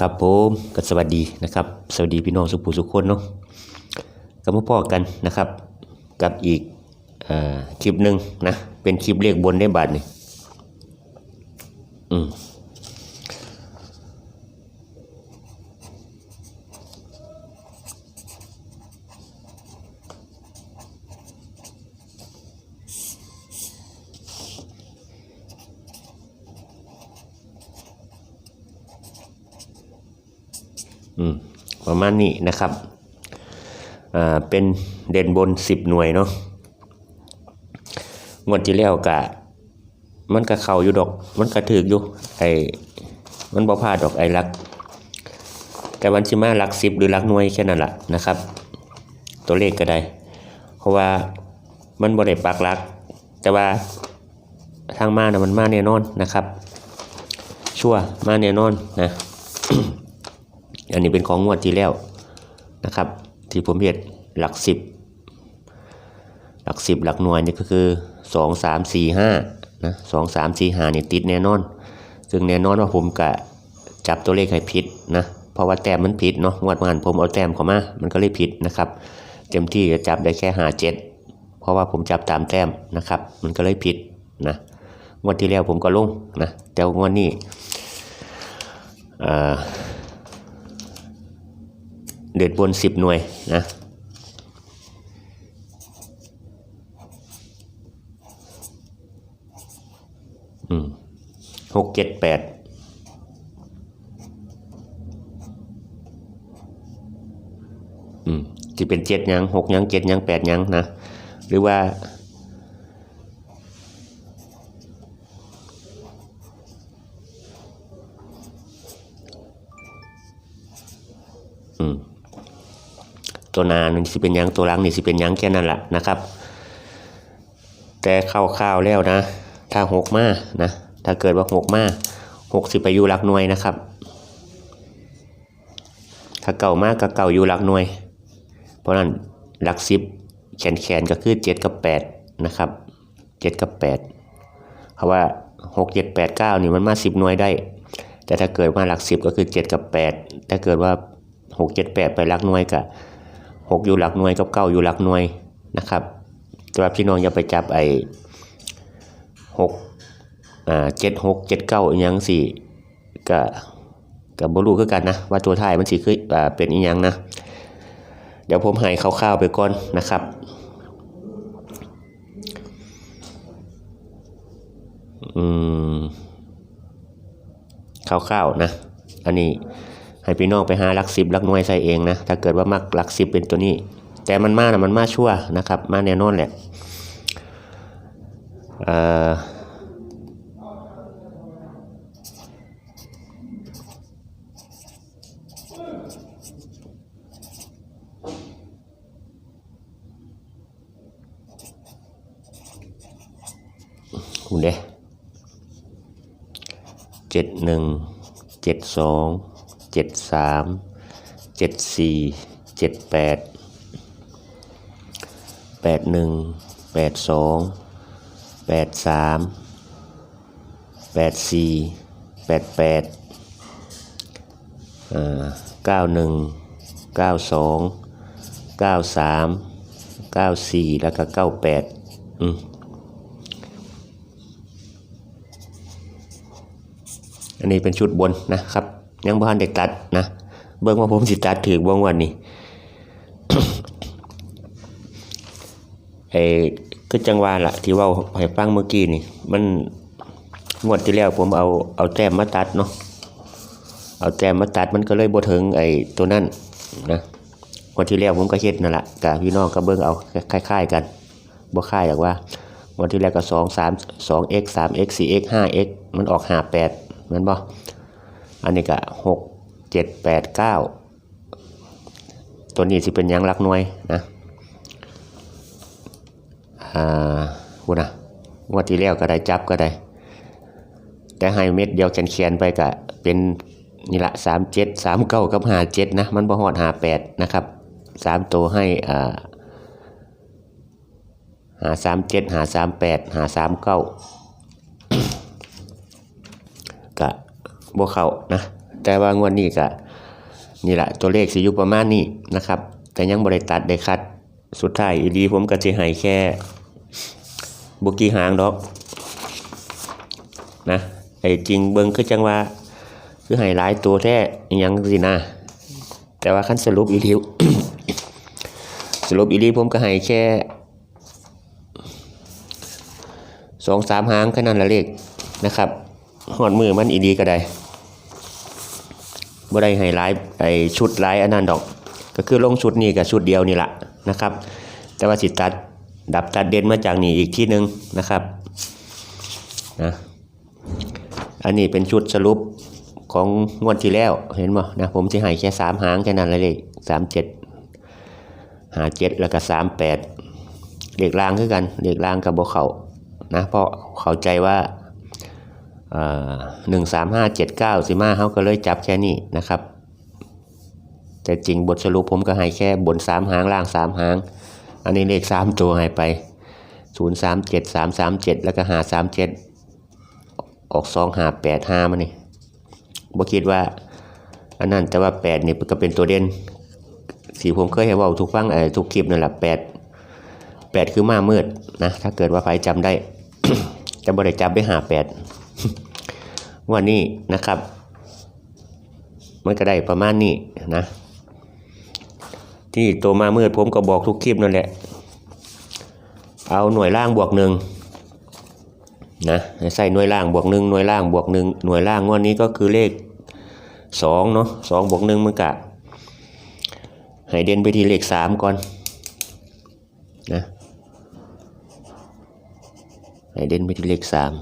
ครับผมก็สวัสดีนะครับ สวัสดีพี่น้องสุภูสุขคนเนาะก็มาพ่อกันนะครับ กับอีกอ่อคลิปหนึ่งนะ เป็นคลิปเลขบนได้บาทนี่อืม ประมาณนี้นะครับอ่าเป็นเด่นบนสิบหน่วยเนาะงวดที่แล้วกะ มันก็เข้าอยู่ดอก มันก็ถืออยู่ไอ้มันบ่พลาดดอกไอ้ลัก แต่วันสิมาลักสิบหรือลักหน่วยแค่นั้นแหละนะครับ ตัวเลขก็ได้ เพราะว่ามันบ่ได้ปักลัก แต่ว่าทางมานะมันมาแน่นอนนะครับ ชัวร์มาแน่นอนนะ อันนี้เป็นของงวดที่แล้วนะครับ ที่ผมเห็นหลักสิบหลักสิบหลักหน่วยนี่ก็คือสองสามสี่ห้านะสองสามสี่ห้านี่ติดแน่นอน ซึ่งแน่นอนว่าผมกะจับตัวเลขให้ผิดนะเพราะว่าแต้มมันผิดเนาะงวดงานผมเอาแต้มเข้ามา มันก็เลยผิดนะครับ เต็มที่จะจับได้แค่หาเจ็ดเพราะว่าผมจับตามแต้มนะครับ มันก็เลยผิดนะงวดที่แล้วผมก็ลงนะแต่งวดนี้อ่า เด็ดบนสิบหน่วยนะหกเจ็ดแปดอืมจะเป็นเจ็ดยังหกยังเจ็ดยังแปดยังนะ หรือว่า ตัวนานี่สิเป็นยังตัวหลังนี่สิเป็นยังแค่นั้นแหละนะครับ แต่เข้าวๆแล้วนะ ถ้าหกมานะถ้าเกิดว่าหกมาหกสิไปอยู่หลักหน่วยนะครับ ถ้าเก่ามากก็เก่าอยู่หลักหน่วย เพราะนั้นหลักสิบแขนแขนก็คือเจ็ดกับแปดนะครับเจ็ดกับแปดเพราะว่าหกเจ็ดแปดเก้านี่มันมาสิบหน่วยได้ แต่ถ้าเกิดมาหลักสิบก็คือเจ็ดกับแปดถ้าเกิดว่าหกเจ็ดแปดไปหลักหน่วยก็ หกอยู่หลักหน่วยกับเก้าอยู่หลักหน่วยนะครับแต่ว่าพี่น้องอย่าไปจับไอ้หกอ่าเจ็ดหกเจ็ดเก้าอหยังสี่ก็กับบรูคือกันนะว่าตัวท้ายมันสิคืออ่าเป็นอีหยังนะ เดี๋ยวผมให้คร่าวๆไปก่อนนะครับอืมคร่าวๆนะ อันนี้ ให้พี่น้องไปหาลักสิบลักน่วยใส่เองนะถ้าเกิดว่ามักลักสิบเป็นตัวนี้ แต่มันมานะมันมาชั่วนะครับ มาแน่นอนแหละอ่อคุณเด้เจ็ดหนึ่งเจ็ดสอง เจ็ดสามเจ็ดสี่เจ็ดแปดแปดหนึ่งแปดสองแปดสามแปดสี่แปดแปดเก้าหนึ่งเก้าสองเก้าสามเก้าสี่แล้วก็เก้าแปดอันนี้เป็นชุดบนนะครับ ยังบ้านเด็กตัดนะเบิ่งว่าผมสิตัดถือบ้างวันนี้ไอ้คือจังหวะละที่เว่าให้ฟังเมื่อกี้นี่ มันงวดที่แล้วผมเอาเอาแต้มมาตัดเนาะเอาแต้มมาตัดมันก็เลยบ่ถึงไอ้ตัวนั้นนะงวดที่แล้วผมก็เฮ็ดนั่นแหละกับพี่น้องก็เบิ่งเอาคล้ายๆกันบ่คล้ายหรอกว่างวดที่แล้วก็สองสามสอง x สาม x สี่ x ห้า x มันออกห้าแปดมันบ่ อันนี้ก็หกเจ็ดแปดเก้าตัวนี้สิเป็นยังรักน่วยนะอ่าพูนะงวดที่แล้วก็ได้จับก็ได้ แต่ให้เม็ดเดียวแขนๆไปก็เป็นนี่ละสามเจ็ดสามเก้ากับหาเจ็ดนะมันบ่ฮอดหาแปดนะครับสามตัวให้อ่าหาสามเจ็ดหาสามแปดหาสามเก้าก็ บเขานะ แต่ว่างวดนี้ก็นี่แหละตัวเลขสิอยู่ประมาณนี้นะครับ แต่ยังบ่ได้ตัดได้คัดสุดท้ายอีดีผมก็สิให้แค่บ่กี่หางดอกนะไอ้จริงเบิ่งคือจังว่า คือให้หลายตัวแท้ยังสินะแต่ว่าคันสรุปอีหลีสรุปอีหลีผมก็ให้แค่สองสามหางแค่นั้นละเลขนะครับหอดมือมันอีดีก็ได้ บ่ได้ให้หลายไอชุดหลายอันนั้นดอก ก็คือลงชุดนี้กับชุดเดียวนี่แหละนะครับ แต่ว่าสิตัดดับตัดเด่นมาจากนี่อีกที่หนึ่งนะครับนะอันนี้เป็นชุดสรุปของงวดที่แล้วเห็นบ่นะผมจะให้แค่สามหางแค่นั้นเลยเลขสามเจ็ดหาเจ็ดแล้วก็สามแปดเลขล่างคือกันเลขล่างกับบเขานะเพราะเข้าใจว่า หนึ่งสามห้าเจ็ดเก้าสิมาเขาก็เลยจับแค่นี้นะครับ แต่จริงบทสรุปผมก็ให้แค่บนสามหางล่างสามหาง อันนี้เลขสามตัวให้ไปศูนย์สามเจ็ดสามสามเจ็ดแล้วก็หาสามเจ็ดออกสองหาแปดห้ามานี่บ่คิดว่า อันนั้นแต่ว่าแปดนี่ก็เป็นตัวเด่นสีผมเคยให้ว่าทุกฟังเออทุกคลิปนั่นแหละแปดแปดคือมามืดนะ ถ้าเกิดว่าใครจำได้จะบ่ได้จับไปหาแปด วันนี้นะครับ มันก็ได้ประมาณนี้นะ ที่ตัวมามืดผมก็บอกทุกคลิปนั่นแหละ เอาหน่วยล่างบวกหนึ่งนะใส่หน่วยล่างบวกหนึ่งหน่วยล่างบวกหนึ่งหน่วยล่างงวดนี้ก็คือเลขสองเนาะสองบวกหนึ่งมันกะให้เด่นไปที่เลขสามก่อนนะให้เด่นไปที่เลขสาม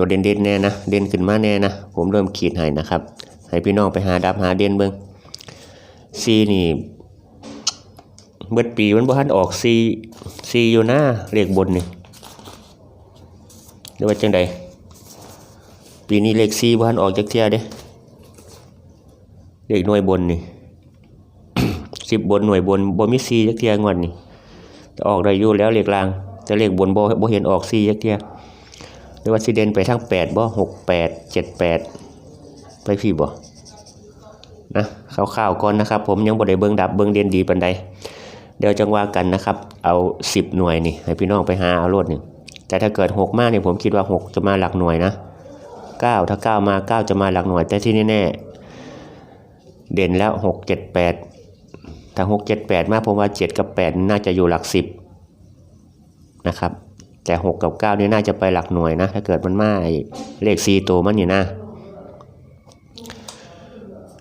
ตัวเด่นเด่นๆแน่นะเด่นขึ้นมาแน่นะผมเริ่มขีดให้นะครับให้พี่น้องไปหาดับหาเด่นเบิงซีนี่เบิดปีมันบ่ทันออกซีซีอยู่หน้าเลขบนนี่หรือว่าจังใดปีนี้เลขซีบ่ทันออกจักเทียเด้เลขหน่วยบนนี่สิบบนหน่วยบนบ่มีซีจักเทียงวดนี่จะออกได้อยู่แล้วเลขล่างแต่เลขบนบ่บ่เห็นออกซีจักเทีย หรือว่าสิเด่นไปทางแปดบ่หกแปดเจ็ดแปดไปพี่บ่นะข่าวๆก่อนนะครับ ผมยังบ่ได้เบิ่งดับเบิ่งเด่นดีปานใดเดี๋ยวจังว่ากันนะครับ เอา10หน่วยนี่ให้พี่น้องไปหาเอาโลดนี่แต่ถ้าเกิด6มากเนี่ยผมคิดว่า6จะมาหลักหน่วยนะ9ถ้า9มา9จะมาหลักหน่วย แต่ที่แน่ๆเด่นแล้ว6 7 8ถ้า6 7 8มากผมว่า7กับ8น่าจะอยู่หลัก10นะครับ แต่ 6 กับ 9 นี่น่าจะไปหลักหน่วยนะ ถ้าเกิดมันมาไอ้เลข 4 ตัวมันนี่นะ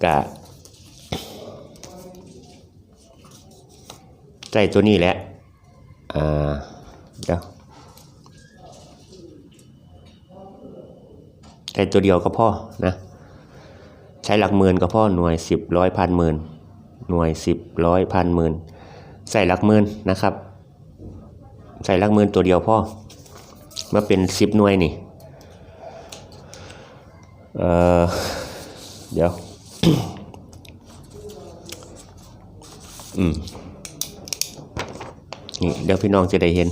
กะใส่ตัวนี้แหละ อ่า เดี๋ยวใส่ตัวเดียวก็พอนะ ใช้หลักหมื่นก็พอหน่วยสิบร้อยพันหมื่นหน่วยสิบร้อยพันหมื่นใส่หลักหมื่นนะครับ ใส่หลักหมื่นตัวเดียวพ่อมาเป็นสิบหน่วยนี่เอ่อเดี๋ยว อืมนี่เดี๋ยวพี่น้องจะได้เห็น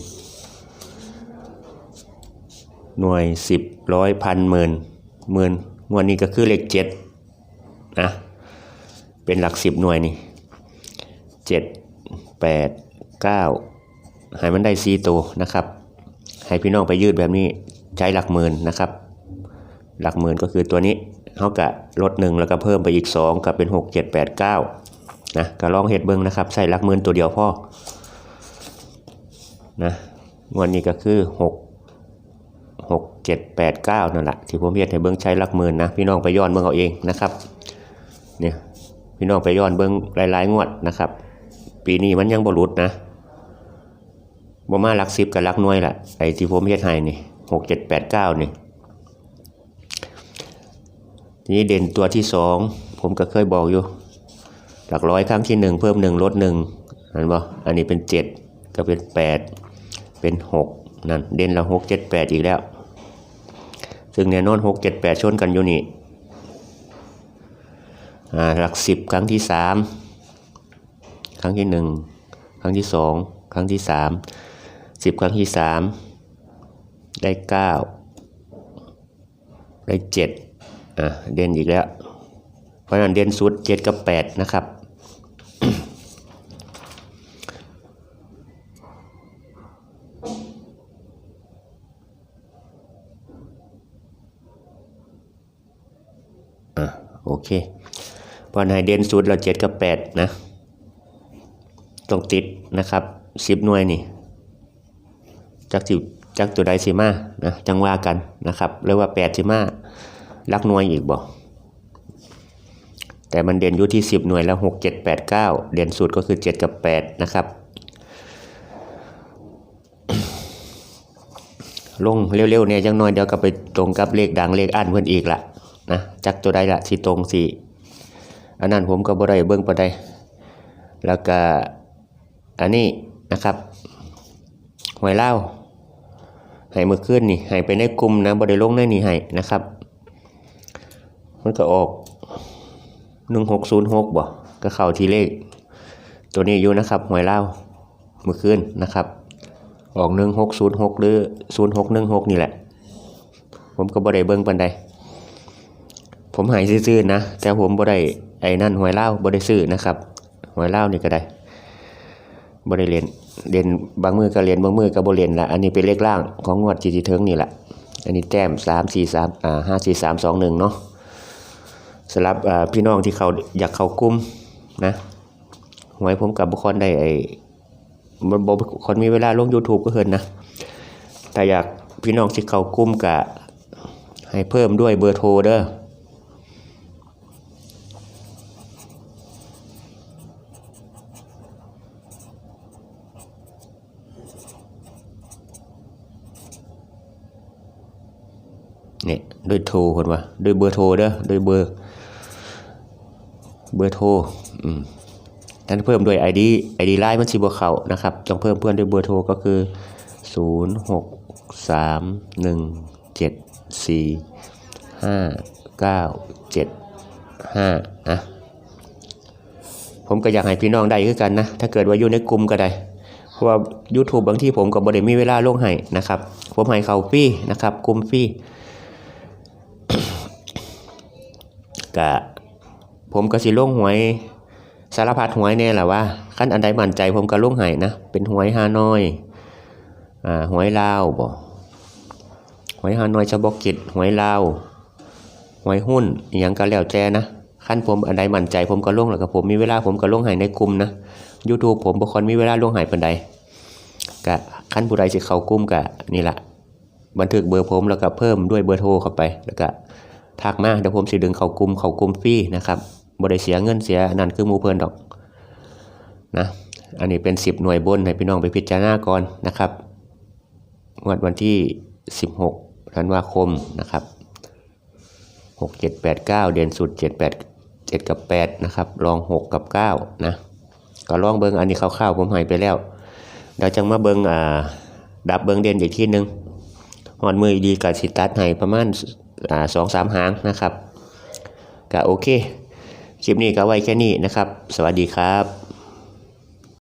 หน่วยสิบร้อยพันหมื่นหมื่นงวดนี้ก็คือเลขเจ็ดนะเป็นหลักสิบหน่วยนี่เจ็ดแปดเก้า ให้มันได้สี่ตัวนะครับ ให้พี่น้องไปยืดแบบนี้ใช้หลักหมื่นนะครับ หลักหมื่นก็คือตัวนี้เขากะลดหนึ่งแล้วก็เพิ่มไปอีกสองก็เป็นหกเจ็ดแปดเก้านะก็ลองเห็ดเบิ้งนะครับใส่หลักหมื่นตัวเดียวพ่อนะงวดนี้ก็คือหกหกเจ็ดแปดเก้านั่นแหละที่ผมเห็ดให้เบิ้งใช้หลักหมื่นนะพี่น้องไปย้อนเบิ้งเอาเองนะครับเนี่ยพี่น้องไปย้อนเบิ้งหลายๆงวดนะครับ ปีนี้มันยังบรุษนะ บ่มาหลักสิบกับหลักหน่วยละไอ้ที่ผมเฮ็ดให้นี่หกเจ็ดแปดเก้านี่ทีนี้เด่นตัวที่สองผมก็เคยบอกอยู่ หลักร้อยครั้งที่หนึ่งเพิ่มหนึ่งลดหนึ่งนั่นบ่อันนี้เป็นเจ็ดก็เป็นแปดเป็นหกนั่นเด่นละหกเจ็ดแปดอีกแล้ว ซึ่งแน่นอนหกเจ็ดแปดชนกันอยู่นี่อ่าหลักสิบครั้งที่สามครั้งที่หนึ่งครั้งที่สองครั้งที่สาม สิบครั้งที่สามได้เก้าได้เจ็ดอะ เด่นอีกแล้ว เพราะนั้นเด่นสุดเจ็ดกับแปดนะครับ อะ โอเคพอในเด่นสุดเราเจ็ดกับแปดนะ ต้องติดนะครับสิบหน่วยนี่ จากสิจากตัวใดสิมานะจังว่ากันนะครับเรียกว่าแปดสิมาลักหน่วยอีกบ่แต่มันเด่นอยู่ที่สิบหน่วยแล้วหกเจ็ดแปดเก้าเด่นสุดก็คือเจ็ดกับแปดนะครับ ลงเร็วๆเนี่ยจังน้อยเดี๋ยวก็ไปตรงกับเลขดังเลขอันเพิ่อนอีกละนะจักตัวใดละสิตรงสิอันนั้นผมก็บ่ได้เบิ่งปานใดแล้วก็อันนี้นะครับหวยเล่า ห้เมื่อคืนนี่ให้ไปในกลุ่มนะบ่ได้ลงในนี่ให้นะครับ มันก็ออก1606บ่ก็เข้าที่เลข ตัวนี้อยู่นะครับหวยเล่าเมื่อคืนนะครับ ออกหนึ่งหกศูนย์หกหรือศูนย์หกหนึ่งหกนี่แหละ ผมก็บ่ได้เบิ่งปานใดผมหายซื่อๆนะ แต่ผมบ่ได้ไอ้นั่นหวยเล่าบ่ได้ซื้อนะครับหวยเล่านี่ก็ได้บ่ได้เรียน เรียนบางมือก็เรียนบางมือก็บ่เรียนละอันนี้เป็นเลขล่างของงวดจีทีเทิงนี่แหละอันนี้แต้มสามสี่สามอ่าห้าสี่สามสองหนึ่งเนาะสำหรับอ่าพี่น้องที่เขาอยากเขากลุ่มนะหวยผมกับบุคคลได้ไอ้บอกคนมีเวลาลง YouTube ก็เฮินนะแต่อยากพี่น้องที่เขากุ้มกะให้เพิ่มด้วยเบอร์โทรเด้อ ด้วยโทรคนว่าด้วยเบอร์โทรเด้อด้วยเบอร์ เบอร์โทรอืมท่านเพิ่มด้วย ID ID ไลน์มันสิบ่เขานะครับจงเพิ่มเพื่อนด้วยเบอร์โทรก็คือ 0 6 3 1 7 4 5 9 7 5นะผมก็อยากให้พี่น้องได้คือกันนะ ถ้าเกิดว่าอยู่ในกลุ่มก็ได้ เพราะว่า YouTube บางที่ผมก็บ่ได้มีเวลาลงให้นะครับ ผมให้เขาฟรีนะครับกลุ่มฟรี กะผมก็สิลงหวยสารพัดหวยเนี่ยแหละว่าขั้นอันใดมั่นใจผมก็ลงให้นะ เป็นหวยฮานอยอ่าหวยลาวบ่หวยฮานอยฉบับกิจหวยลาวหวยหุ้นอหยังก็แล้วแต่นะขั้นผมอันใดมั่นใจผมก็ลงแล้วก็ผมมีเวลาผมก็ลงให้ในกลุ่มนะ YouTube ผมบ่ค่อยมีเวลาลงให้ปานใดก็ขั้นผู้ใดสิเข้ากลุ่มก็นี่ละบันทึกเบอร์ผมแล้วก็เพิ่มด้วยเบอร์โทรเข้าไปแล้วก็ ทักมาเดี๋ยวผมสิดึงเขากลุ่มเขากลุ่มฟรีนะครับบ่ได้เสียเงินเสียนั่นคือมูเพิ่นดอกนะอันนี้เป็น 10 หน่วยบนให้พี่น้องไปพิจารณาก่อนนะครับงวดวันที่ 16ธันวาคมนะครับ 6 7 8 9 เด่นสุด 7 8 7 กับ 8 นะครับรอง 6 กับ 9 นะก็ลองเบิงอันนี้คร่าวๆผมให้ไปแล้วเดี๋ยวจังมาเบิงอ่าดับเบิงเด่นอีกที่หนึ่งหอนมือดีกับสิตัดให้ประมาณ สองสามหางนะครับก็โอเค คลิปนี้ก็ไว้แค่นี้นะครับ สวัสดีครับ